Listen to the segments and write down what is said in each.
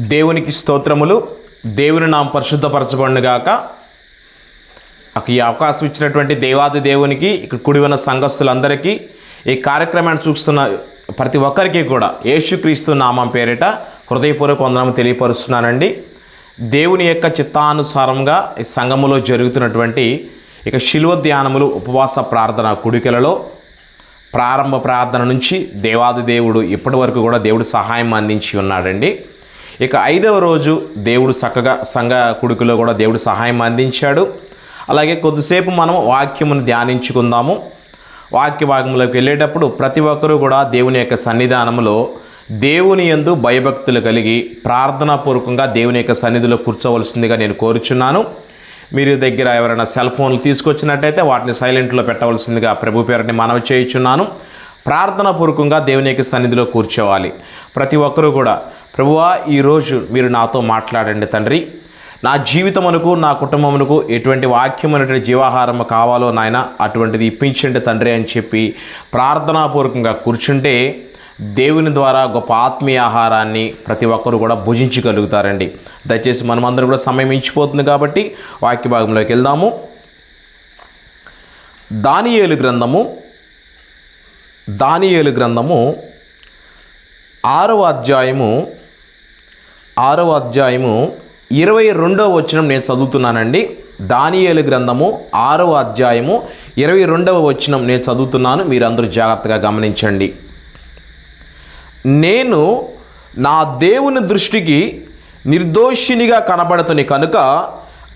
దేవునికి స్తోత్రములు. దేవుని నామ పరిశుద్ధపరచబడినగాక ఈ అవకాశం ఇచ్చినటువంటి దేవాది దేవునికి ఇక్కడ కుడి ఉన్న సంఘస్థులందరికీ ఈ కార్యక్రమాన్ని చూస్తున్న ప్రతి ఒక్కరికి కూడా యేసుక్రీస్తు నామం పేరిట హృదయపూర్వక వందనం తెలియపరుస్తున్నానండి. దేవుని యొక్క చిత్తానుసారంగా ఈ సంఘములో జరుగుతున్నటువంటి ఇక శిల్వ ధ్యానములు ఉపవాస ప్రార్థన కుడికలలో ప్రారంభ ప్రార్థన నుంచి దేవాది దేవుడు ఇప్పటి వరకు కూడా దేవుడు సహాయం అందించి ఉన్నాడండి. ఇక ఐదవ రోజు దేవుడు చక్కగా సంఘ కుడుకులో కూడా దేవుడు సహాయం అందించాడు. అలాగే కొద్దిసేపు మనం వాక్యమును ధ్యానించుకుందాము. వాక్య భాగంలోకి వెళ్ళేటప్పుడు ప్రతి ఒక్కరూ కూడా దేవుని యొక్క సన్నిధానంలో దేవుని యందు భయభక్తులు కలిగి ప్రార్థనాపూర్వకంగా దేవుని యొక్క సన్నిధిలో కూర్చోవలసిందిగా నేను కోరుచున్నాను. మీరు దగ్గర ఎవరైనా సెల్ ఫోన్లు తీసుకొచ్చినట్టయితే వాటిని సైలెంట్లో పెట్టవలసిందిగా ప్రభు పేరుని మనవి చేయుచున్నాను. ప్రార్థన పూర్వకంగా దేవుని యొక్క సన్నిధిలో కూర్చోవాలి. ప్రతి ఒక్కరూ కూడా ప్రభువా ఈరోజు మీరు నాతో మాట్లాడండి తండ్రి. నా జీవితమునకు నా కుటుంబమునకు ఎటువంటి వాక్యమైనటువంటి జీవాహారం కావాలో నాయన అటువంటిది ఇప్పించండి తండ్రి అని చెప్పి ప్రార్థనాపూర్వకంగా కూర్చుంటే దేవుని ద్వారా గొప్ప ఆత్మీయ ఆహారాన్ని ప్రతి ఒక్కరు కూడా భుజించగలుగుతారండి. దయచేసి మనమందరం కూడా సమయం ఇచ్చిపోతుంది కాబట్టి వాక్య భాగంలోకి వెళ్దాము. దానియేలు గ్రంథము దానియేలు గ్రంథము ఆరవ అధ్యాయము ఆరవ అధ్యాయము ఇరవై రెండవ వచనం నేను చదువుతున్నానండి. దానియేలు గ్రంథము ఆరవ అధ్యాయము ఇరవై రెండవ వచనం నేను చదువుతున్నాను. మీరందరూ జాగ్రత్తగా గమనించండి. నేను నా దేవుని దృష్టికి నిర్దోషినిగా కనబడుతుని కనుక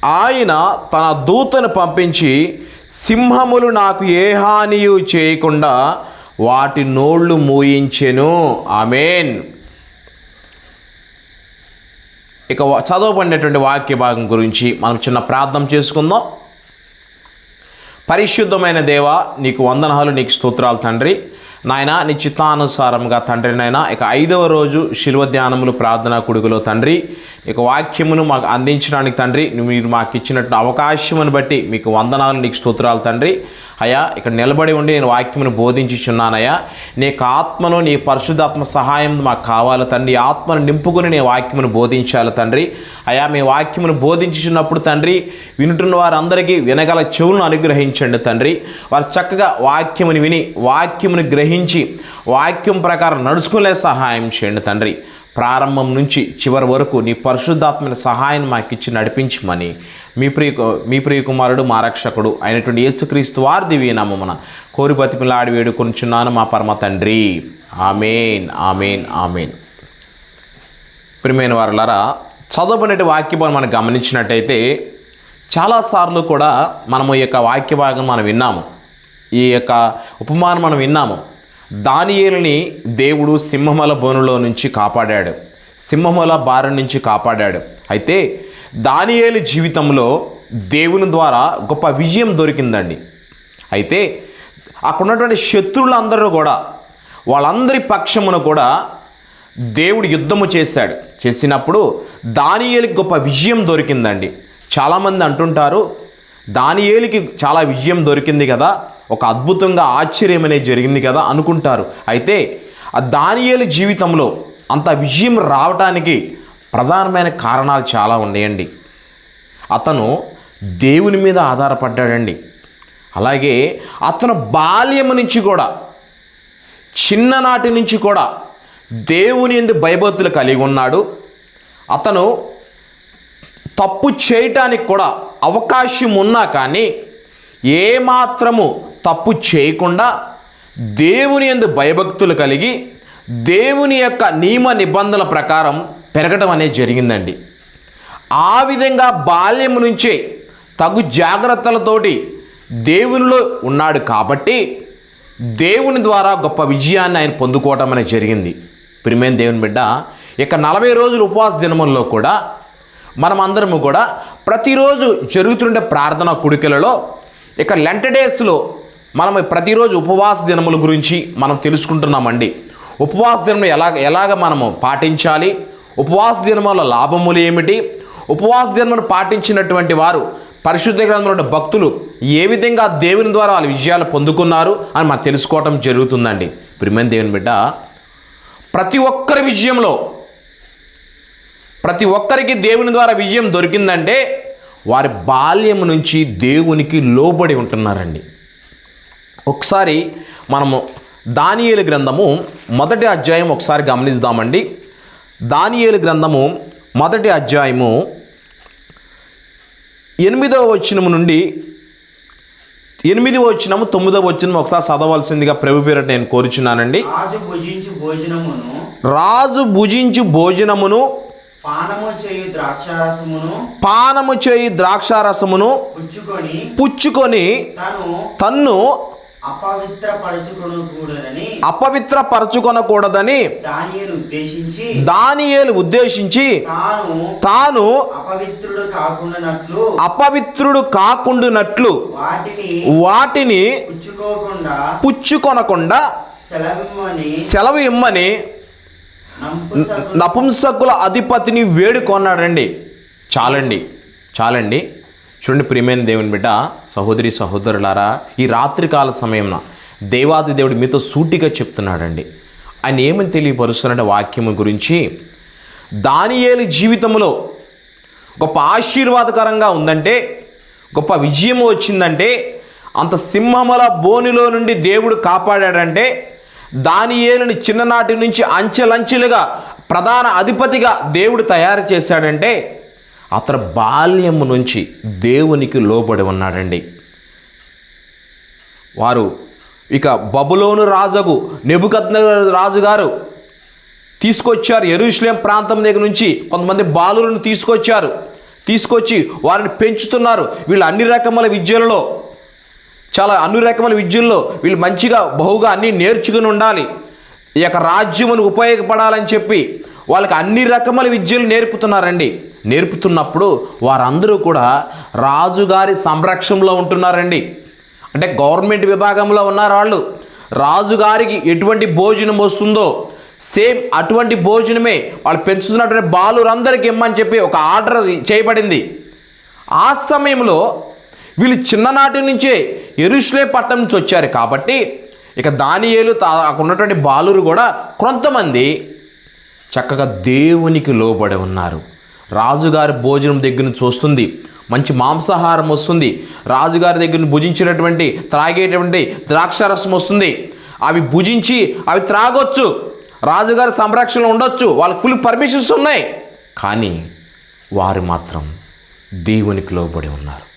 ఆయన తన దూతను పంపించి సింహములు నాకు ఏ హానియు చేయకుండా వాటి నోళ్ళు మూయించెను. ఆమెన్. ఇక చదవబడినటువంటి వాక్య భాగం గురించి మనం చిన్న ప్రార్థన చేసుకుందాం. పరిశుద్ధమైన దేవ నీకు వందనాలు నీకు స్తోత్రాలు తండ్రి. నాయన నీ చిత్తానుసారంగా తండ్రి నాయన ఇక ఐదవ రోజు శిల్వ ధ్యానములు ప్రార్థన కొడుకులో తండ్రి. ఇక వాక్యమును మాకు అందించడానికి తండ్రి మీరు మాకు ఇచ్చినట్టు అవకాశమును బట్టి మీకు వందనాలు నీకు స్తోత్రాలు తండ్రి. అయ్యా ఇక్కడ నిలబడి ఉండి నేను వాక్యమును బోధించుచున్నానయ్యా. నీకు ఆత్మను నీ పరిశుద్ధాత్మ సహాయం మాకు కావాలి తండ్రి. ఆత్మను నింపుకుని నీ వాక్యమును బోధించాలి తండ్రి. అయ్యా మీ వాక్యమును బోధించుచున్నప్పుడు తండ్రి వినుటున్న వారందరికీ వినగల చెవులను అనుగ్రహించండి తండ్రి. వారు చక్కగా వాక్యముని విని వాక్యమును గ్రహించి వాక్యం ప్రకారం నడుచుకునే సహాయం చేయండి తండ్రి. ప్రారంభం నుంచి చివరి వరకు నీ పరిశుద్ధాత్మని సహాయం మాకు ఇచ్చి నడిపించమని మీ ప్రియ మీ ప్రియ కుమారుడు మా రక్షకుడు అయినటువంటి యేసుక్రీస్తు వారి దివ్య నామమున కోరి బతిమిలాడి వేడుకొనిచున్నాను మా పరమ తండ్రి. Amen amen amen. ప్రియమైన వారులారా చదవబడిన వాక్య భాగం మనం గమనించినట్టయితే చాలాసార్లు కూడా మనము ఈ యొక్క వాక్య భాగం మనం విన్నాము. ఈ యొక్క ఉపమానం మనం విన్నాము. దానియేలుని దేవుడు సింహమల బోనులో నుంచి కాపాడాడు. సింహముల బారి నుంచి కాపాడాడు. అయితే దానియేలు జీవితంలో దేవుని ద్వారా గొప్ప విజయం దొరికిందండి. అయితే అక్కడ ఉన్నటువంటి శత్రువులందరూ కూడా వాళ్ళందరి పక్షమున కూడా దేవుడు యుద్ధము చేశాడు. చేసినప్పుడు దానియేలికి గొప్ప విజయం దొరికిందండి. చాలామంది అంటుంటారు దానియేలికి చాలా విజయం దొరికింది కదా ఒక అద్భుతంగా ఆశ్చర్యం అనేది జరిగింది కదా అనుకుంటారు. అయితే ఆ దానియేలు జీవితంలో అంత విజయం రావటానికి ప్రధానమైన కారణాలు చాలా ఉన్నాయండి. అతను దేవుని మీద ఆధారపడ్డాడండి. అలాగే అతను బాల్యం నుంచి కూడా చిన్ననాటి నుంచి కూడా దేవుని ఎందు భయభక్తులు కలిగి ఉన్నాడు. అతను తప్పు చేయటానికి కూడా అవకాశం ఉన్నా కానీ ఏమాత్రము తప్పు చేయకుండా దేవుని ఎందు భయభక్తులు కలిగి దేవుని యొక్క నియమ నిబంధనల ప్రకారం పెరగటం అనేది జరిగిందండి. ఆ విధంగా బాల్యం నుంచే తగు జాగ్రత్తలతోటి దేవునిలో ఉన్నాడు కాబట్టి దేవుని ద్వారా గొప్ప విజయాన్ని ఆయన పొందుకోవటం అనేది జరిగింది. ప్రిమేన్ దేవుని బిడ్డ ఇక నలభై రోజుల ఉపవాస దినముల్లో కూడా మనం అందరము కూడా ప్రతిరోజు జరుగుతుండే ప్రార్థన కుడికలలో ఇక లెంట డేస్లో మనం ప్రతిరోజు ఉపవాస దినముల గురించి మనం తెలుసుకుంటున్నామండి. ఉపవాస దినం ఎలా ఎలాగ మనము పాటించాలి? ఉపవాస దినముల లాభములు ఏమిటి? ఉపవాస దినమును పాటించినటువంటి వారు పరిశుద్ధ గ్రంథంలో భక్తులు ఏ విధంగా దేవుని ద్వారా వాళ్ళ విజయాలు పొందుకున్నారు అని మనం తెలుసుకోవటం జరుగుతుందండి. ప్రిమేన్ దేవుని బిడ్డ ప్రతి ఒక్కరి విజయంలో ప్రతి ఒక్కరికి దేవుని ద్వారా విజయం దొరికిందంటే వారి బాల్యం నుంచి దేవునికి లోబడి ఉంటున్నారండి. ఒకసారి మనము దానియేలు గ్రంథము మొదటి అధ్యాయం ఒకసారి గమనిద్దామండి దానియేలు గ్రంథము మొదటి అధ్యాయము ఎనిమిదవ వచనము నుండి ఎనిమిదవ వచనము తొమ్మిదవ వచనము ఒకసారి చదవలసిందిగా ప్రభు పేరట నేను కోరుచున్నానండి. రాజు భుజించు భోజనమును పానము చేయు ద్రాక్షారసమును పుచ్చుకొని పుచ్చుకొని తను తన్ను అపవిత్ర పరచుకొనకూడదని అపవిత్రపరచుకొనకూడదని దానియను ఉద్దేశించి దానియేలు ఉద్దేశించి తాను తాను అపవిత్రుడు కాకుండానట్లు అపవిత్రుడు కాకుండునట్లు వాటిని వాటిని పుచ్చుకోకుండా పుచ్చుకొనకుండా సెలవిమ్మని సెలవు ఇమ్మని నంపుసకు నపుంసకుల అధిపతిని వేడుకొన్నాడండి. చాలండి. చాలండి. చూడండి ప్రియమైన దేవుని బిడ్డ సహోదరి సహోదరులారా ఈ రాత్రికాల సమయంన దేవాది దేవుడు మీతో సూటిగా చెప్తున్నాడండి. ఆయన ఏమని తెలియపరుస్తున్నాడు వాక్యము గురించి దానియేలు జీవితంలో గొప్ప ఆశీర్వాదకరంగా ఉందంటే గొప్ప విజయం వచ్చిందంటే అంత సింహముల బోనిలో నుండి దేవుడు కాపాడాడంటే దానియేలుని చిన్ననాటి నుంచి అంచెలంచెలుగా ప్రధాన అధిపతిగా దేవుడు తయారు చేశాడంటే అతను బాల్యము నుంచి దేవునికి లోబడి ఉన్నాడండి. వారు ఇక బబులోను రాజుకు నెబుకద్న రాజుగారు తీసుకొచ్చారు. ఎరుషులేం ప్రాంతం దగ్గర నుంచి కొంతమంది బాలులను తీసుకొచ్చారు. తీసుకొచ్చి వారిని పెంచుతున్నారు. వీళ్ళు అన్ని రకముల విద్యలలో చాలా అన్ని రకముల విద్యల్లో వీళ్ళు మంచిగా బహుగా అన్నీ నేర్చుకుని ఉండాలి. ఈ యొక్క రాజ్యమును ఉపయోగపడాలని చెప్పి వాళ్ళకి అన్ని రకముల విద్యలు నేర్పుతున్నారండి. నేర్పుతున్నప్పుడు వారందరూ కూడా రాజుగారి సంరక్షణలో ఉంటున్నారండి. అంటే గవర్నమెంట్ విభాగంలో ఉన్నారు వాళ్ళు. రాజుగారికి ఎటువంటి భోజనం వస్తుందో సేమ్ అటువంటి భోజనమే వాళ్ళు పెంచుతున్నటువంటి బాలురందరికీ ఇమ్మని చెప్పి ఒక ఆర్డర్ చేయబడింది. ఆ సమయంలో వీళ్ళు చిన్ననాటి నుంచే ఎరుశ్లే పట్టణం నుంచి వచ్చారు కాబట్టి ఇక దానియేలు అక్కడ ఉన్నటువంటి బాలురు కూడా కొంతమంది చక్కగా దేవునికి లోబడి ఉన్నారు. రాజుగారి భోజనం దగ్గర చూస్తుంది. మంచి మాంసాహారం వస్తుంది. రాజుగారి దగ్గర భుజించినటువంటి త్రాగేటువంటి ద్రాక్షారసం వస్తుంది. అవి భుజించి అవి త్రాగొచ్చు. రాజుగారి సంరక్షణలో ఉండొచ్చు. వాళ్ళకి ఫుల్ పర్మిషన్స్ ఉన్నాయి. కానీ వారు మాత్రం దేవునికి లోబడి ఉన్నారు.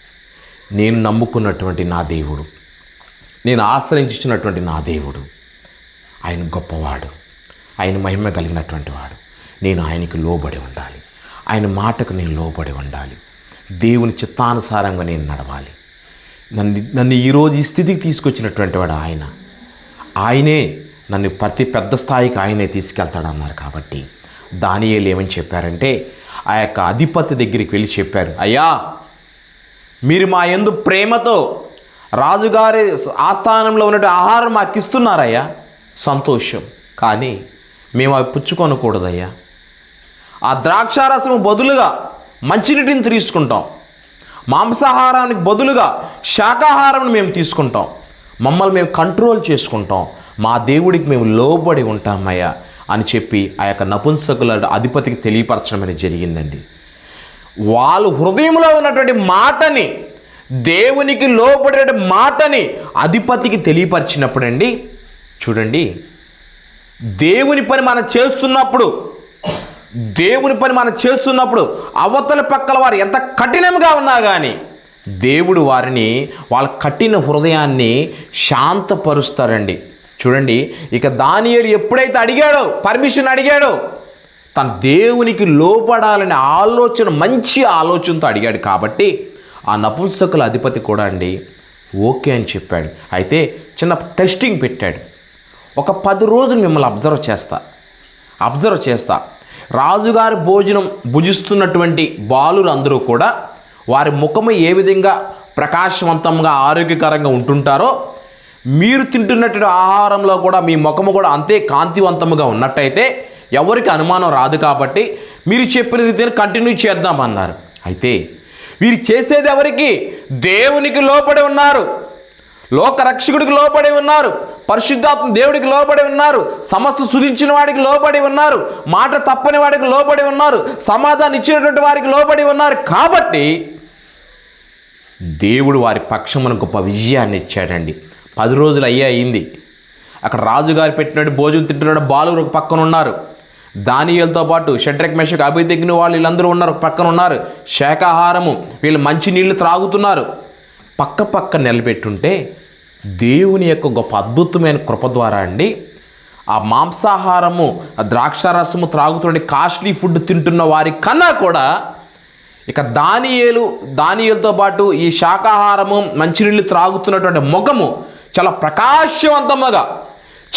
నేను నమ్ముకున్నటువంటి నా దేవుడు. నేను ఆశ్రయించినటువంటి నా దేవుడు. ఆయన గొప్పవాడు. ఆయన మహిమ కలిగినటువంటి వాడు. నేను ఆయనకి లోబడి ఉండాలి. ఆయన మాటకు నేను లోబడి ఉండాలి. దేవుని చిత్తానుసారంగా నేను నడవాలి. నన్ను నన్ను ఈరోజు ఈ స్థితికి తీసుకొచ్చినటువంటి వాడు ఆయన. ఆయనే నన్ను ప్రతి పెద్ద స్థాయికి ఆయనే తీసుకెళ్తాడన్నారు కాబట్టి దానియేలు ఏమని చెప్పారంటే ఆ యొక్క అధిపతి దగ్గరికి వెళ్ళి చెప్పారు అయ్యా మీరు మా యందు ప్రేమతో రాజుగారి ఆస్థానంలో ఉన్నటువంటి ఆహారం మాకు ఇస్తున్నారయ్యా సంతోషం. కానీ మేము అవి పుచ్చుకొనకూడదయ్యా. ఆ ద్రాక్షారసం బదులుగా మంచినీటిని తీసుకుంటాం. మాంసాహారానికి బదులుగా శాకాహారం మేము తీసుకుంటాం. మమ్మల్ని మేము కంట్రోల్ చేసుకుంటాం. మా దేవుడికి మేము లోబడి ఉంటామయ్యా అని చెప్పి ఆ యొక్క నపుంసకుల అధిపతికి తెలియపరచడం అనేది జరిగిందండి. వాళ్ళు హృదయంలో ఉన్నటువంటి మాటని దేవునికి లోబడే మాటని అధిపతికి తెలియపరిచినప్పుడండి చూడండి దేవుని పని మనం చేస్తున్నప్పుడు దేవుని పని మనం చేస్తున్నప్పుడు అవతల పక్కల వారు ఎంత కఠినంగా ఉన్నా కానీ దేవుడు వారిని వాళ్ళ కఠిన హృదయాన్ని శాంతపరుస్తారండి చూడండి ఇక దానియలు ఎప్పుడైతే అడిగాడో పర్మిషన్ అడిగాడో తన దేవునికి లోపడాలనే ఆలోచన మంచి ఆలోచనతో అడిగాడు కాబట్టి ఆ నపుంసకుల అధిపతి కూడా అండి ఓకే అని చెప్పాడు. అయితే చిన్న టెస్టింగ్ పెట్టాడు. ఒక పది రోజులు మిమ్మల్ని అబ్జర్వ్ చేస్తా. అబ్జర్వ్ చేస్తా. రాజుగారి భోజనం భుజిస్తున్నటువంటి బాలురు అందరూ కూడా వారి ముఖము ఏ విధంగా ప్రకాశవంతంగా ఆరోగ్యకరంగా ఉంటుంటారో మీరు తింటున్నటువంటి ఆహారంలో కూడా మీ ముఖము కూడా అంతే కాంతివంతముగా ఉన్నట్టయితే ఎవరికి అనుమానం రాదు కాబట్టి మీరు చెప్పిన రీతిని కంటిన్యూ చేద్దామన్నారు. అయితే వీరు చేసేది ఎవరికి? దేవునికి లోపడి ఉన్నారు. లోకరక్షకుడికి లోపడి లోబడి ఉన్నారు. పరిశుద్ధాత్మ దేవుడికి లోబడి ఉన్నారు. సమస్త సుధించిన వాడికి లోబడి ఉన్నారు. మాట తప్పని వాడికి లోబడి ఉన్నారు. సమాధానం ఇచ్చినటువంటి వారికి లోబడి ఉన్నారు. కాబట్టి దేవుడు వారి పక్షమున గొప్ప విజయాన్ని ఇచ్చాడండి. పది రోజులు అయ్యే అయింది. అక్కడ రాజుగారు పెట్టినట్టు భోజనం తింటున్నాడు. బాలురు ఒక పక్కన ఉన్నారు. దానియలతో పాటు షడ్రక్ మెషక్ అభిదగ్గిన వాళ్ళు వీళ్ళందరూ ఉన్నారు. పక్కన ఉన్నారు. శాకాహారము వీళ్ళు మంచి నీళ్ళు త్రాగుతున్నారు. పక్క పక్క నిలబెట్టుంటే దేవుని యొక్క గొప్ప అద్భుతమైన కృప ద్వారా అండి. ఆ మాంసాహారము ఆ ద్రాక్షారసము త్రాగుతుండే కాస్ట్లీ ఫుడ్ తింటున్న వారి కన్నా కూడా ఇక దానియేలు దానియేలుతో పాటు ఈ శాకాహారము మంచినీళ్ళు త్రాగుతున్నటువంటి ముఖము చాలా ప్రకాశవంతముగా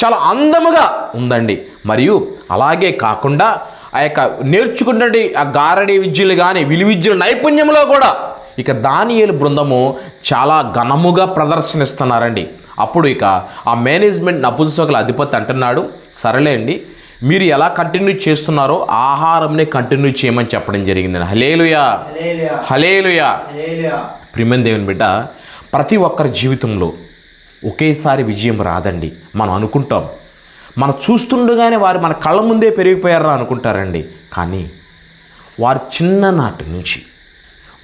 చాలా అందముగా ఉందండి. మరియు అలాగే కాకుండా ఆ యొక్క నేర్చుకున్నటువంటి ఆ గారడి విద్యలు కానీ విలువిద్యల నైపుణ్యంలో కూడా ఇక దానియేలు బృందము చాలా ఘనముగా ప్రదర్శనిస్తున్నారండి. అప్పుడు ఇక ఆ మేనేజ్మెంట్ నపుంసకుల అధిపతి అంటున్నాడు సరేలే అండి మీరు ఎలా కంటిన్యూ చేస్తున్నారో ఆహారంనే కంటిన్యూ చేయమని చెప్పడం జరిగిందండి. హలేలుయా హలేలుయా ప్రిమన్ దేవుని బిడ్డ ప్రతి ఒక్కరి జీవితంలో ఒకేసారి విజయం రాదండి. మనం అనుకుంటాం. మనం చూస్తుండగానే వారు మన కళ్ళ ముందే పెరిగిపోయారా అనుకుంటారండి. కానీ వారు చిన్ననాటి నుంచి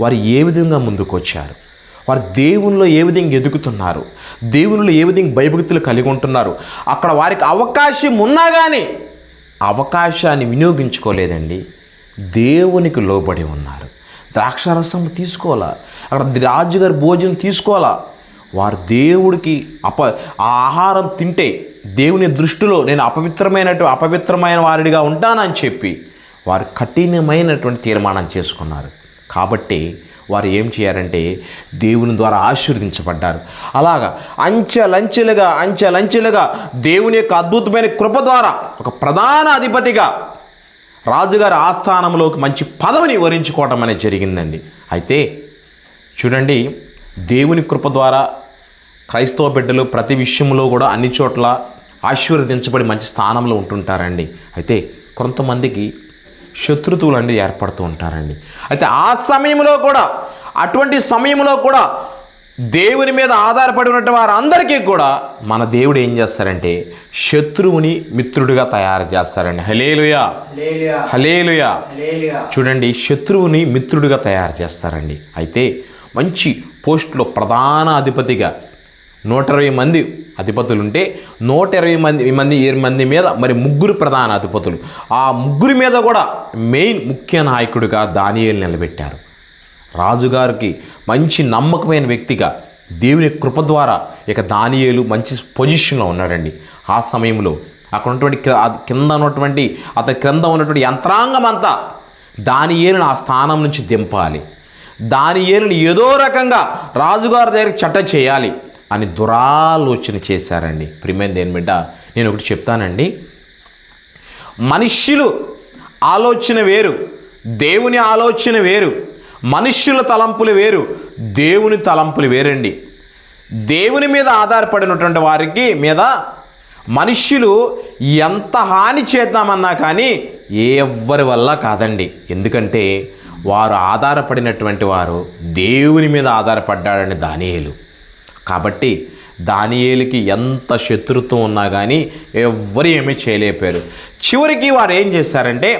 వారు ఏ విధంగా ముందుకొచ్చారు? వారు దేవునిలో ఏ విధంగా ఎదుగుతున్నారు? దేవునిలో ఏ విధంగా భయభక్తులు కలిగి ఉంటున్నారు? అక్కడ వారికి అవకాశం ఉన్నా కానీ అవకాశాన్ని వినియోగించుకోలేదండి. దేవునికి లోబడి ఉన్నారు. ద్రాక్షారసం తీసుకోవాలా? అక్కడ రాజుగారి భోజనం తీసుకోవాలా? వారు దేవుడికి అప ఆ ఆహారం తింటే దేవుని దృష్టిలో నేను అపవిత్రమైనటు అపవిత్రమైన వారిగా ఉంటానని చెప్పి వారు కఠినమైనటువంటి తీర్మానం చేసుకున్నారు. కాబట్టి వారు ఏం చేయారంటే దేవుని ద్వారా ఆశీర్వదించబడ్డారు. అలాగా అంచెలంచెలుగా అంచెలంచెలుగా దేవుని యొక్క అద్భుతమైన కృప ద్వారా ఒక ప్రధాన అధిపతిగా రాజుగారి ఆస్థానంలోకి మంచి పదవిని వరించుకోవటం అనేది జరిగిందండి. అయితే చూడండి దేవుని కృప ద్వారా క్రైస్తవ బిడ్డలు ప్రతి విషయంలో కూడా అన్ని చోట్ల ఆశీర్వదించబడి మంచి స్థానంలో ఉంటుంటారండి. అయితే కొంతమందికి శత్రుతువులు అనేది ఏర్పడుతూ ఉంటారండి. అయితే ఆ సమయంలో కూడా అటువంటి సమయంలో కూడా దేవుని మీద ఆధారపడి ఉన్నట్టు వారందరికీ కూడా మన దేవుడు ఏం చేస్తారంటే శత్రువుని మిత్రుడిగా తయారు చేస్తారండి. హలేలుయా హలేలుయా చూడండి శత్రువుని మిత్రుడిగా తయారు చేస్తారండి. అయితే మంచి పోస్టులో ప్రధాన అధిపతిగా నూట ఇరవై మంది అధిపతులు ఉంటే నూట ఇరవై మంది మంది ఇరవై మంది మీద మరి ముగ్గురు ప్రధాన అధిపతులు. ఆ ముగ్గురి మీద కూడా మెయిన్ ముఖ్య నాయకుడిగా దానియేలు నిలబెట్టారు. రాజుగారికి మంచి నమ్మకమైన వ్యక్తిగా దేవుని కృప ద్వారా ఇక దానియేలు మంచి పొజిషన్లో ఉన్నాడండి. ఆ సమయంలో అక్కడ ఉన్నటువంటి కింద ఉన్నటువంటి అతని క్రింద ఉన్నటువంటి యంత్రాంగం అంతా దానియేలుని ఆ స్థానం నుంచి దింపాలి. దానియేలుని ఏదో రకంగా రాజుగారి దగ్గర చట్ట చేయాలి. అని దురాలోచన చేశారండి. ప్రిమైన దేని బిడ్డ నేను ఒకటి చెప్తానండి. మనుష్యులు ఆలోచన వేరు దేవుని ఆలోచన వేరు మనుష్యుల తలంపులు వేరు దేవుని తలంపులు వేరండి. దేవుని మీద ఆధారపడినటువంటి వారికి మీద మనుష్యులు ఎంత హాని చేద్దామన్నా కానీ ఎవ్వరి వల్ల కాదండి. ఎందుకంటే వారు ఆధారపడినటువంటి వారు దేవుని మీద ఆధారపడ్డాడని దానియేలు. కాబట్టి దానియేలుకి ఎంత శత్రుత్వం ఉన్నా కానీ ఎవ్వరు ఏమీ చేయలేకపోయారు. చివరికి వారు ఏం చేశారంటే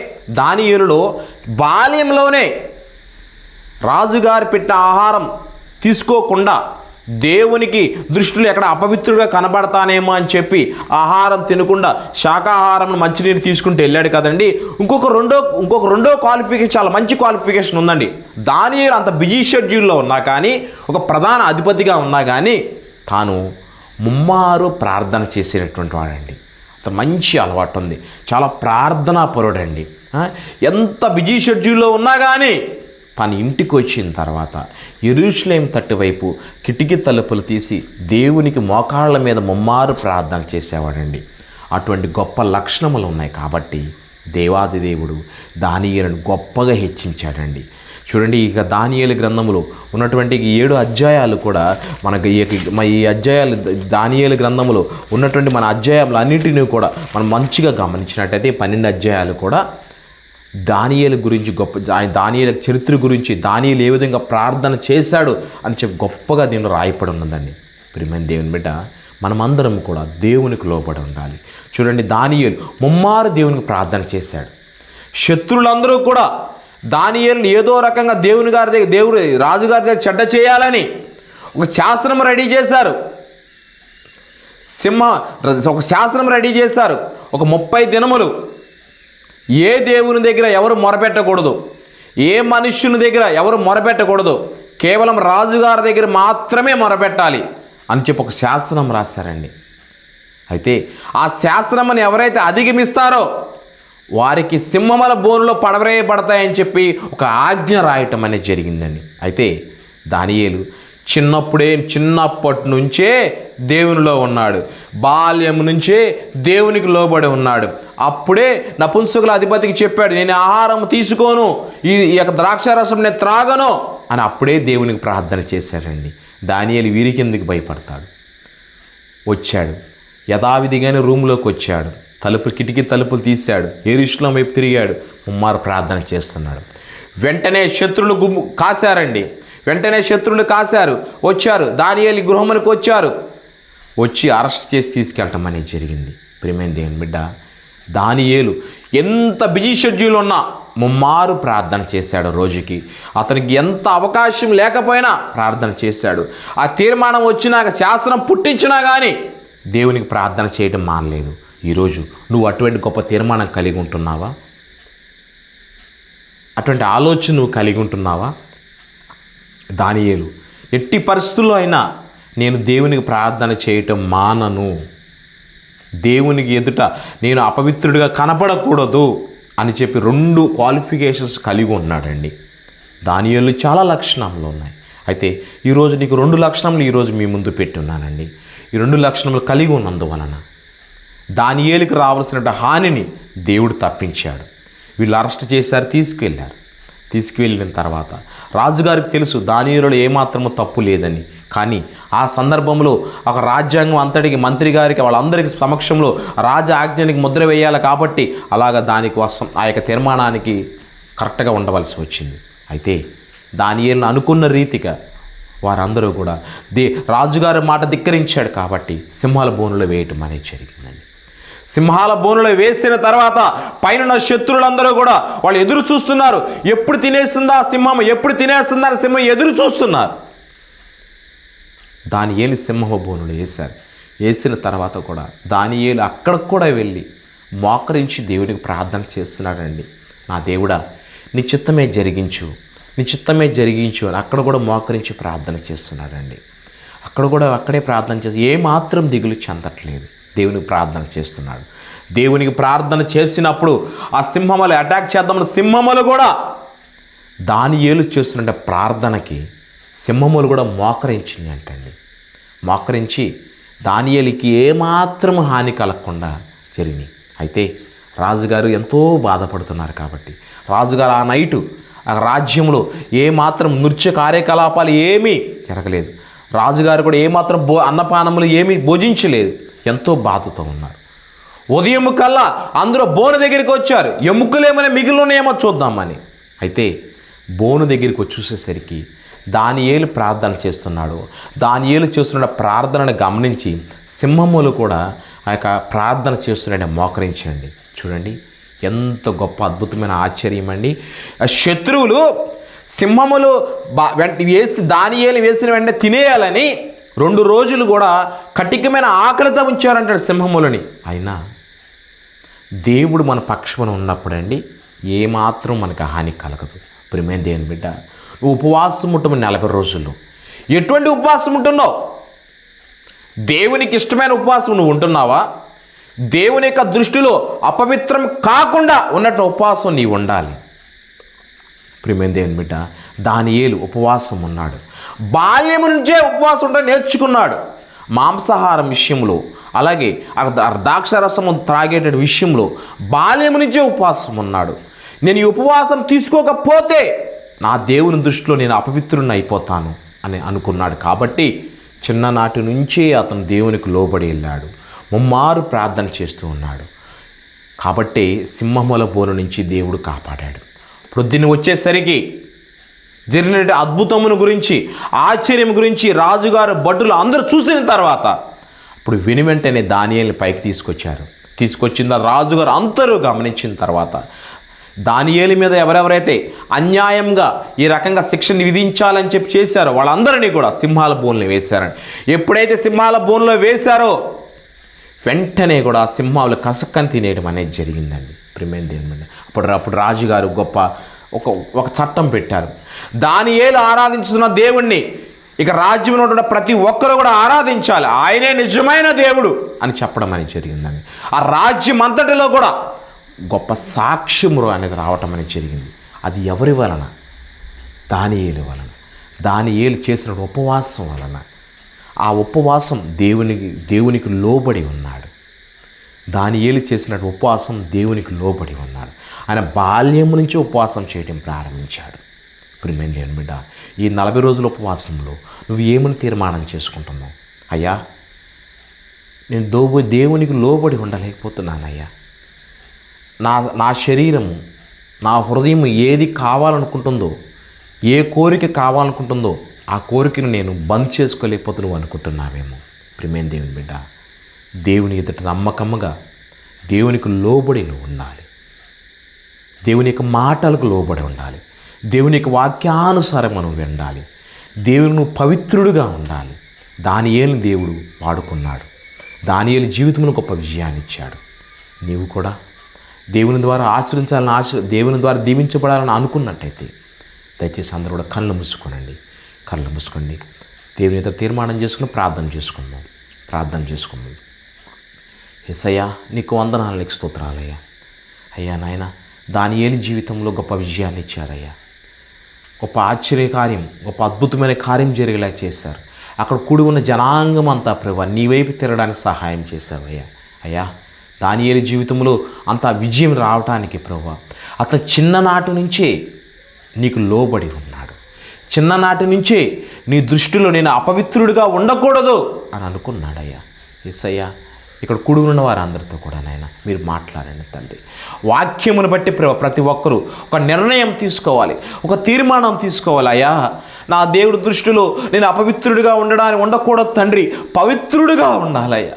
దానియేలులో బాల్యంలోనే రాజుగారు పెట్టిన ఆహారం తీసుకోకుండా దేవునికి దృష్టిలో ఎక్కడ అపవిత్రుడిగా కనబడతానేమో అని చెప్పి ఆహారం తినకుండా శాకాహారం మంచినీరు తీసుకుంటూ వెళ్ళాడు కదండి. ఇంకొక రెండో ఇంకొక రెండో క్వాలిఫికేషన్ చాలా మంచి క్వాలిఫికేషన్ ఉందండి. దాని అంత బిజీ షెడ్యూల్లో ఉన్నా కానీ ఒక ప్రధాన అధిపతిగా ఉన్నా కానీ తాను ముమ్మారు ప్రార్థన చేసేటటువంటి వాడండి. అతను మంచి అలవాటు ఉంది. చాలా ప్రార్థనా పరుడండి ఎంత బిజీ షెడ్యూల్లో ఉన్నా కానీ తన ఇంటికి వచ్చిన తర్వాత ఎరుషులేం తట్టు వైపు కిటికీ తలుపులు తీసి దేవునికి మోకాళ్ళ మీద ముమ్మారు ప్రార్థన చేసేవాడండి. అటువంటి గొప్ప లక్షణములు ఉన్నాయి కాబట్టి దేవాది దేవుడు దానియేలను గొప్పగా హెచ్చించాడండి. చూడండి ఇక దానియలు గ్రంథములో ఉన్నటువంటి ఏడు అధ్యాయాలు కూడా మనకు ఈ అధ్యాయాలు దానియలు గ్రంథములో ఉన్నటువంటి మన అధ్యాయాలు అన్నిటినీ కూడా మనం మంచిగా గమనించినట్టయితే పన్నెండు అధ్యాయాలు కూడా దానియల గురించి గొప్ప దానియల చరిత్ర గురించి దానియలు ఏ విధంగా ప్రార్థన చేశాడు అని చెప్పి గొప్పగా దీనిలో రాయపడి ఉన్నదండి. ప్రియమైన దేవుని బిడ్డ మనమందరం కూడా దేవునికి లోబడి ఉండాలి. చూడండి దానియలు ముమ్మారు దేవునికి ప్రార్థన చేశాడు. శత్రులందరూ కూడా దానియేలుని ఏదో రకంగా దేవుని గారి దగ్గర దేవుడు రాజుగారి దగ్గర చెడ్డ చేయాలని ఒక శాసనం రెడీ చేశారు. సింహ ఒక శాసనం రెడీ చేశారు. ఒక ముప్పై దినములు ఏ దేవుని దగ్గర ఎవరు మొరపెట్టకూడదు? ఏ మనుష్యుని దగ్గర ఎవరు మొరపెట్టకూడదు? కేవలం రాజుగారి దగ్గర మాత్రమే మొరపెట్టాలి అని చెప్పి ఒక శాసనం రాశారండి. అయితే ఆ శాసనమని ఎవరైతే అధిగమిస్తారో వారికి సింహముల బోనులో పడవరేయబడతాయని చెప్పి ఒక ఆజ్ఞ రాయటం అనేది జరిగిందండి. అయితే దానియేలు చిన్నప్పుడే చిన్నప్పటి నుంచే దేవునిలో ఉన్నాడు. బాల్యం నుంచే దేవునికి లోబడి ఉన్నాడు. అప్పుడే నపుంసకుల అధిపతికి చెప్పాడు నేను ఆహారం తీసుకోను ఈ యొక్క ద్రాక్షారసం నేను త్రాగను అని అప్పుడే దేవునికి ప్రార్థన చేశాడండి. దానియలు వీరికెందుకు భయపడతాడు? వచ్చాడు. యథావిధిగానే రూమ్లోకి వచ్చాడు. తలుపు కిటికీ తలుపులు తీశాడు. ఏరుష్లం వైపు తిరిగాడు. ఉమ్మారు ప్రార్థన చేస్తున్నాడు. వెంటనే శత్రులు గుమ్ము కాశారండి. వెంటనే శత్రువులు కాశారు. వచ్చారు. దానియేలి గృహమునికి వచ్చారు. వచ్చి అరెస్ట్ చేసి తీసుకెళ్ళటం అనేది జరిగింది. ప్రేమైన దేవుని బిడ్డ దానియేలు ఎంత బిజీ షెడ్యూల్ ఉన్నా ముమ్మారు ప్రార్థన చేశాడు రోజుకి. అతనికి ఎంత అవకాశం లేకపోయినా ప్రార్థన చేశాడు. ఆ తీర్మానం వచ్చినాక శాసనం పుట్టించినా కానీ దేవునికి ప్రార్థన చేయడం మానలేదు. ఈరోజు నువ్వు అటువంటి గొప్ప తీర్మానం కలిగి ఉంటున్నావా? అటువంటి ఆలోచన నువ్వు కలిగి ఉంటున్నావా? దానియేలు ఎట్టి పరిస్థితుల్లో అయినా నేను దేవునికి ప్రార్థన చేయటం మానను. దేవునికి ఎదుట నేను అపవిత్రుడిగా కనపడకూడదు అని చెప్పి రెండు క్వాలిఫికేషన్స్ కలిగి ఉన్నాడండి. దానియేలు చాలా లక్షణాలు ఉన్నాయి. అయితే ఈరోజు నీకు రెండు లక్షణములు ఈరోజు మీ ముందు పెట్టున్నానండి. ఈ రెండు లక్షణములు కలిగి ఉన్నందువలన దానియేలుకి రావాల్సిన హానిని దేవుడు తప్పించాడు. వీళ్ళు అరెస్ట్ చేశారు తీసుకువెళ్ళారు తీసుకువెళ్ళిన తర్వాత రాజుగారికి తెలుసు దానిలో ఏమాత్రము తప్పు లేదని. కానీ ఆ సందర్భంలో ఒక రాజ్యాంగం అంతటికి మంత్రి గారికి వాళ్ళందరికీ సమక్షంలో రాజ ఆజ్ఞనికి ముద్ర వేయాలి కాబట్టి అలాగ దానికి వసం ఆ యొక్క తీర్మానానికి కరెక్ట్గా ఉండవలసి వచ్చింది. అయితే దానియేలను అనుకున్న రీతిగా వారందరూ కూడా దే రాజుగారి మాట ధిక్కరించాడు కాబట్టి సింహాల బోనులో వేయటం అనేది జరిగిందండి. సింహాల బోనులో వేసిన తర్వాత పైన శత్రువులందరూ కూడా వాళ్ళు ఎదురు చూస్తున్నారు. ఎప్పుడు తినేస్తుందా సింహం? ఎప్పుడు తినేస్తుందా సింహం? ఎదురు చూస్తున్నారు. దాని ఏలి సింహ బోనులు వేశారు. వేసిన తర్వాత కూడా దాని ఏలు అక్కడికి కూడా వెళ్ళి మోకరించి దేవునికి ప్రార్థన చేస్తున్నాడండి. నా దేవుడా నీ చిత్తమే జరిగించు. నీ చిత్తమే జరిగించు అని అక్కడ కూడా మోకరించి ప్రార్థన చేస్తున్నాడండి. అక్కడ కూడా అక్కడే ప్రార్థన చేసి ఏమాత్రం దిగులు చెందట్లేదు. దేవునికి ప్రార్థన చేస్తున్నాడు. దేవునికి ప్రార్థన చేసినప్పుడు ఆ సింహములు అటాక్ చేద్దామని సింహములు కూడా దాని ఏలు చేస్తున్న ప్రార్థనకి సింహములు కూడా మోకరించింది అంటండి. మోకరించి దానియలికి ఏమాత్రం హాని కలగకుండా జరిగినాయి. అయితే రాజుగారు ఎంతో బాధపడుతున్నారు కాబట్టి. రాజుగారు ఆ నైటు ఆ రాజ్యంలో ఏమాత్రం నృత్య కార్యకలాపాలు ఏమీ జరగలేదు. రాజుగారు కూడా ఏమాత్రం భో అన్నపానములు ఏమీ భోజించలేదు. ఎంతో బాధతో ఉన్నారు. ఉదయం కల్లా అందరూ బోను దగ్గరికి వచ్చారు. ఎముకలేమని మిగిలినేమో చూద్దామని. అయితే బోను దగ్గరికి వచ్చి చూసేసరికి దానియేలు ప్రార్థన చేస్తున్నాడు. దానియేలు చేస్తున్న ప్రార్థనను గమనించి సింహములు కూడా ఆ యొక్క ప్రార్థన చేస్తున్నాడని మోకరించండి. చూడండి ఎంత గొప్ప అద్భుతమైన ఆశ్చర్యం అండి శత్రువులు సింహములు బా వెంట వేసి దానియేలు వేసిన వెంటనే తినేయాలని రెండు రోజులు కూడా కటికమైన ఆకలితో ఉంచారంటాడు సింహములని. అయినా దేవుడు మన పక్షమున ఉన్నప్పుడండి ఏమాత్రం మనకు హాని కలగదు. ప్రిమేం దేవుని బిడ్డ? నువ్వు ఉపవాసం ఉంటున్న నలభై రోజులు. ఎటువంటి ఉపవాసం ఉంటున్నావు? దేవునికి ఇష్టమైన ఉపవాసం నువ్వు ఉంటున్నావా? దేవుని యొక్క దృష్టిలో అపవిత్రం కాకుండా ఉన్నట్టు ఉపవాసం నీవు ఉండాలి. ప్రియమైన దేవుని బిడ్డ దానియేలు ఉపవాసం ఉన్నాడు బాల్యం నుంచే ఉపవాసం ఉంటే నేర్చుకున్నాడు. మాంసాహారం విషయంలో అలాగే ద్రాక్షరసము త్రాగేట విషయంలో బాల్యం నుంచే ఉపవాసం ఉన్నాడు నేను ఈ ఉపవాసం తీసుకోకపోతే నా దేవుని దృష్టిలో నేను అపవిత్రుని అయిపోతాను అని అనుకున్నాడు. కాబట్టి చిన్ననాటి నుంచే అతను దేవునికి లోబడి వెళ్ళాడు. ముమ్మారు ప్రార్థన చేస్తూ ఉన్నాడు. కాబట్టి సింహముల బోను నుంచి దేవుడు కాపాడాడు. ప్రొద్దున వచ్చేసరికి జరిగిన అద్భుతమును గురించి ఆశ్చర్యం గురించి రాజుగారు భటులు అందరూ చూసిన తర్వాత ఇప్పుడు విని వెంటనే దానియల్ని పైకి తీసుకొచ్చారు. తీసుకొచ్చిన రాజుగారు అందరూ గమనించిన తర్వాత దానియేలు మీద ఎవరెవరైతే అన్యాయంగా ఈ రకంగా శిక్షను విధించాలని చెప్పి చేశారో వాళ్ళందరినీ కూడా సింహాల బోన్లో వేశారని ఎప్పుడైతే సింహాల బోన్లో వేశారో వెంటనే కూడా సింహాలు కసక్కని తినేయడం అనేది జరిగిందండి. ప్రిమేన్ దేవుని అప్పుడు అప్పుడు రాజుగారు గొప్ప ఒక ఒక చట్టం పెట్టారు. దాని ఏలు ఆరాధించుతున్న దేవుణ్ణి ఇక రాజ్యంలో ఉన్న ప్రతి ఒక్కరు కూడా ఆరాధించాలి. ఆయనే నిజమైన దేవుడు అని చెప్పడం అనేది జరిగిందండి. ఆ రాజ్యం అంతటిలో కూడా గొప్ప సాక్ష్యమురు అనేది రావటం అనేది జరిగింది. అది ఎవరి వలన? దాని ఏలు వలన. దాని ఏలు చేసిన ఉపవాసం వలన. ఆ ఉపవాసం దేవునికి దేవునికి లోబడి ఉన్నాడు. దాని ఏలు చేసిన ఉపవాసం దేవునికి లోబడి ఉన్నాడు. ఆయన బాల్యం నుంచి ఉపవాసం చేయడం ప్రారంభించాడు. ప్రిమైన దేవుని బిడ్డ ఈ నలభై రోజుల ఉపవాసంలో నువ్వు ఏమని తీర్మానం చేసుకుంటున్నావు? అయ్యా నేను దోబు దేవునికి లోబడి ఉండలేకపోతున్నానయ్యా. నా నా శరీరము నా హృదయం ఏది కావాలనుకుంటుందో ఏ కోరిక కావాలనుకుంటుందో ఆ కోరికను నేను బంద్ చేసుకోలేకపోతున్నావు అనుకుంటున్నావేమో. ప్రిమేన్ దేవుని బిడ్డ దేవుని ఎదుట నమ్మకముగా దేవునికి లోబడి నువ్వు ఉండాలి. దేవుని యొక్క మాటలకు లోబడి ఉండాలి. దేవుని యొక్క వాక్యానుసారం మనం ఉండాలి దేవుని నువ్వు పవిత్రుడుగా ఉండాలి. దానియేలు దేవుడు వాడుకున్నాడు. దానియేలు జీవితంలో గొప్ప విజయాన్ని ఇచ్చాడు. నీవు కూడా దేవుని ద్వారా ఆశ్రయించాలని ఆశ దేవుని ద్వారా దీవించబడాలని అనుకున్నట్టయితే దయచేసి అందరూ కూడా కళ్ళు మూసుకోనండి. కళ్ళు మూసుకోండి. దేవుని యొక్క తీర్మానం చేసుకుని ప్రార్థన చేసుకుందాం. ప్రార్థన చేసుకుందాం. ఎస్సయ్యా నీకు వందనాలు నీకు స్తోత్రాలయ్యా. అయ్యా నాయన ఏలి జీవితంలో గొప్ప విజయాన్ని ఇచ్చారయ్యా. గొప్ప ఆశ్చర్య కార్యం గొప్ప అద్భుతమైన కార్యం జరిగేలా చేశారు. అక్కడ కూడి ఉన్న జనాంగం అంతా ప్రభా నీ వైపు తిరగడానికి సహాయం చేశావయ్యా. అయ్యా దానియేలి జీవితంలో అంత విజయం రావటానికి ప్రభా అతను చిన్ననాటి నుంచే నీకు లోబడి ఉన్నాడు. చిన్ననాటి నుంచే నీ దృష్టిలో నేను అపవిత్రుడిగా ఉండకూడదు అని అనుకున్నాడయ్యా. ఎస్ అయ్యా ఇక్కడ కూడుకున్న ఉన్న వారందరితో కూడా నాయన మీరు మాట్లాడండి తండ్రి. వాక్యమును బట్టి ప్ర- ప్రతి ఒక్కరూ ఒక నిర్ణయం తీసుకోవాలి ఒక తీర్మానం తీసుకోవాలి. అయ్యా నా దేవుడి దృష్టిలో నేను అపవిత్రుడిగా ఉండడానికి ఉండకూడదు తండ్రి పవిత్రుడిగా ఉండాలయ్యా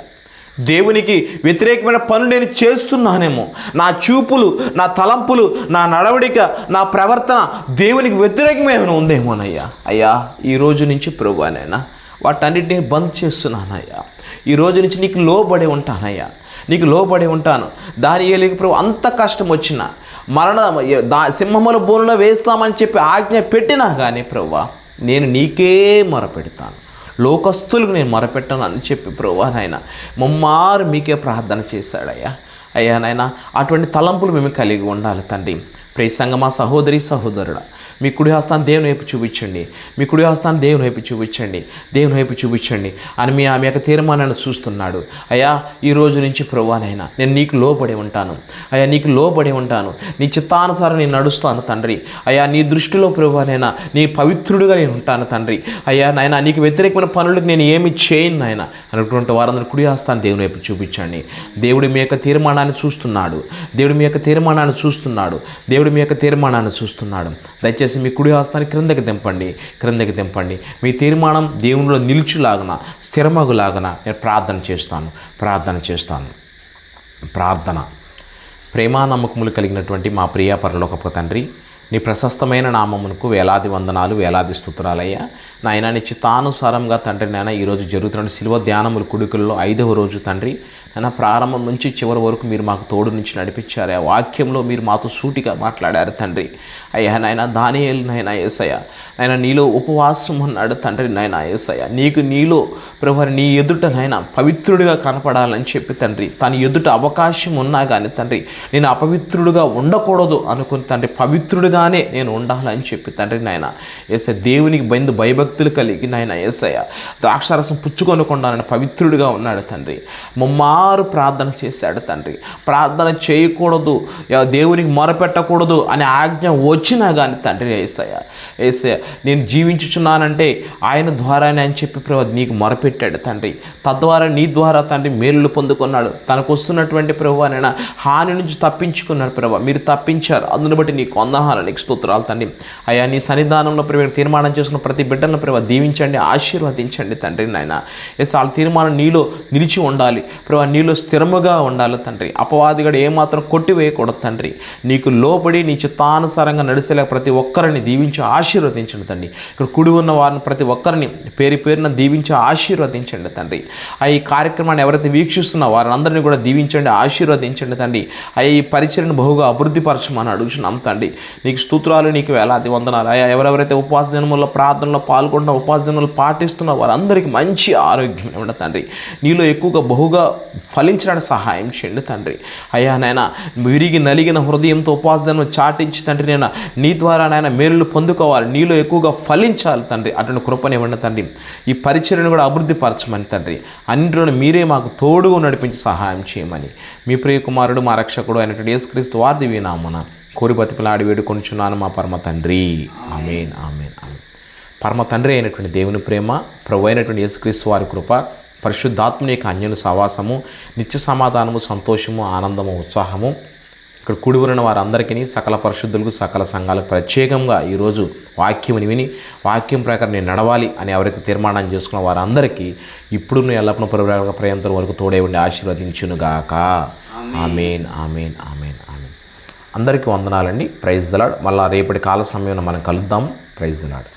దేవునికి వ్యతిరేకమైన పనులు నేను చేస్తున్నానేమో నా చూపులు నా తలంపులు నా నడవడిక నా ప్రవర్తన దేవునికి వ్యతిరేకమేమైనా ఉందేమోనయ్యా. అయ్యా ఈ రోజు నుంచి ప్రభువానైనా వాటన్నిటిని బంద్ చేస్తున్నానయ్యా. ఈ రోజు నుంచి నీకు లోబడి ఉంటానయ్యా. నీకు లోబడి ఉంటాను. దాని ఏలికి ప్రభు అంత కష్టం వచ్చిన మరణ దా సింహముల బోనులో వేస్తామని చెప్పి ఆజ్ఞ పెట్టినా కానీ ప్రభు నేను నీకే మొరపెడతాను. లోకస్తులకు నేను మొరపెట్టను అని చెప్పి ప్రభా నాయన ముమ్మారు మీకే ప్రార్థన చేశాడయ్యా. అయ్యా నాయన అటువంటి తలంపులు మేము కలిగి ఉండాలి తండ్రి. ప్రే సంగమా సహోదరి సహోదరుడా మీ కుడి హస్తాన్ని దేవుని వైపు చూపించండి. మీ కుడి హస్తాన్ని దేవుని వైపు చూపించండి. దేవుని వైపు చూపించండి అని మీ ఆమె యొక్క తీర్మానాన్ని చూస్తున్నాడు. అయ్యా ఈ రోజు నుంచి ప్రభువానైనా నేను నీకు లోబడి ఉంటాను. అయ్యా నీకు లోబడి ఉంటాను. నీ చిత్తానుసారం నేను నడుస్తాను తండ్రి. అయ్యా నీ దృష్టిలో ప్రభువానైనా నీ పవిత్రుడిగా నేను ఉంటాను తండ్రి. అయ్యా నాయన నీకు వ్యతిరేకమైన పనులకు నేను ఏమి చేయను నాయన. అనుకుంటే వారందరూ కుడి హస్తాన్ని దేవుని వైపు చూపించండి. దేవుడు మీ యొక్క తీర్మానాన్ని చూస్తున్నాడు. దేవుడు మీ యొక్క తీర్మానాన్ని చూస్తున్నాడు. దేవుడు మీ యొక్క తీర్మానాన్ని చూస్తున్నాడు. దయచేసి మీ కుడి హస్తాన్ని క్రిందకి దింపండి క్రిందకి దింపండి మీ తీర్మానం దేవునిలో నిలుచులాగన స్థిరమగులాగన నేను ప్రార్థన చేస్తాను. ప్రార్థన చేస్తాను. ప్రార్థన. ప్రేమా నమ్మకములు కలిగినటువంటి మా ప్రియ పరలోకపు తండ్రి నీ ప్రశస్తమైన నామమునకు వేలాది వందనాలు వేలాది స్థుతురాలయ్యా నాయన నీ చిత్తానుసారంగా తండ్రి నాయన ఈరోజు జరుగుతున్న శిల్వ ధ్యానములు కుడుకుల్లో ఐదవ రోజు తండ్రి. నాయన ప్రారంభం నుంచి చివరి వరకు మీరు మాకు తోడు నుంచి నడిపించారు. ఆ వాక్యంలో మీరు మాతో సూటిగా మాట్లాడారు తండ్రి. అయ్యా నాయన దానియేలు నాయన ఏసయ్య. నాయన నీలో ఉపవాసం అన్నాడు తండ్రి నాయన ఏసయ్య. నీకు నీలో ప్రభు నీ ఎదుట నాయన పవిత్రుడిగా కనపడాలని చెప్పి తండ్రి. తన ఎదుట అవకాశం ఉన్నా కానీ తండ్రి నేను అపవిత్రుడుగా ఉండకూడదు అనుకుని తండ్రి పవిత్రుడిగానే నేను ఉండాలని చెప్పి తండ్రి నాయన. ఏసై దేవునికి బంధు భయభక్తులు కలిగి నాయన ఏసయ్య. ద్రాక్షారసం పుచ్చుకొనకుండా ఆయన పవిత్రుడిగా ఉన్నాడు తండ్రి. ముమ్మారు ప్రార్థన చేశాడు తండ్రి. ప్రార్థన చేయకూడదు దేవునికి మొరపెట్టకూడదు అనే ఆజ్ఞ వచ్చినా కానీ తండ్రి ఏసయ్య. ఏసయ్య నేను జీవించుచున్నానంటే ఆయన ద్వారానే అని చెప్పి ప్రభు నీకు మొరపెట్టాడు తండ్రి. తద్వారా నీ ద్వారా తండ్రి మేలులు పొందుకున్నాడు. తనకు వస్తున్నటువంటి ప్రభు ఆయన హాని నుంచి తప్పించుకున్నాడు ప్రభు. మీరు తప్పించారు అందుని బట్టి నీకు వందహాలు వందనాలు నీకు స్తోత్రాలు తండ్రి. అయ్యా నీ సన్నిధానంలో ప్రేమ తీర్మానం చేసుకున్న ప్రతి బిడ్డలను ప్రేమ దీవించండి ఆశీర్వదించండి తండ్రి నాయన. ఎస్ వాళ్ళ తీర్మానం నీలో నిలిచి ఉండాలి ప్రభా నీలో స్థిరముగా ఉండాలి తండ్రి. అపవాదిగాడు ఏమాత్రం కొట్టివేయకూడదు తండ్రి. నీకు లోబడి నీ చిత్తానుసారంగా నడిచేలా ప్రతి ఒక్కరిని దీవించి ఆశీర్వదించండి తండ్రి. ఇక్కడ కుడి ఉన్న వారిని ప్రతి ఒక్కరిని పేరు పేరున దీవించి ఆశీర్వదించండి తండ్రి. ఆ ఈ కార్యక్రమాన్ని ఎవరైతే వీక్షిస్తున్న వారందరినీ కూడా దీవించండి ఆశీర్వదించండి తండ్రి. ఆ ఈ పరిచయను బహుగా అభివృద్ధిపరచమని అడుగుతున్నాం తండ్రి. నీకు స్తోత్రాలు నీకు వేలాది వందనాలు. అయ్యా ఎవరెవరైతే ఉపవాస దినముల ప్రార్థనలో పాల్గొంటున్న ఉపవాస దినములు పాటిస్తున్న వారందరికీ మంచి ఆరోగ్యం ఇవ్వండి తండ్రి. నీలో ఎక్కువగా బహుగా ఫలించడానికి సహాయం చేయండి తండ్రి. అయ్యా నాయన విరిగి నలిగిన హృదయంతో ఉపవాస దినం చాటించి తండ్రి నేను నీ ద్వారా నాయన మేలులు పొందుకోవాలి. నీలో ఎక్కువగా ఫలించాలి తండ్రి. అటువంటి కృపనివ్వండి తండ్రి. ఈ పరిచయను కూడా అభివృద్ధి పరచమని తండ్రి. అన్నింటిలో మీరే మాకు తోడుగా నడిపించి సహాయం చేయమని. మీ ప్రియ కుమారుడు మా రక్షకుడు అయినటువంటి యేసుక్రీస్తు వారి వినామన కోరి బతిపిలాడి వేడుకొనిచున్నాను మా పరమ తండ్రి. Amen amen amen. పరమ తండ్రి అయినటువంటి దేవుని ప్రేమ ప్రభు అయినటువంటి యేసుక్రీస్తు వారి కృప పరిశుద్ధాత్మని యొక్క అన్యుని సవాసము నిత్య సమాధానము సంతోషము ఆనందము ఉత్సాహము. ఇక్కడ కూడి ఉన్న వారందరికీ సకల పరిశుద్ధులకు సకల సంఘాలకు ప్రత్యేకంగా ఈరోజు వాక్యం విని వాక్యం ప్రకారం నేను నడవాలి అని ఎవరైతే తీర్మానం చేసుకున్న వారందరికీ ఇప్పుడు నువ్వు ఎల్లప్పుడూ పర్యంతం వరకు తోడే ఉండి ఆశీర్వదించునుగాక. Amen amen amen. అందరికీ వందనాలండి. ప్రైజ్ దలాడ్ మళ్ళీ రేపటి కాల సమయంలో మనం కలుద్దాం. Praise the Lord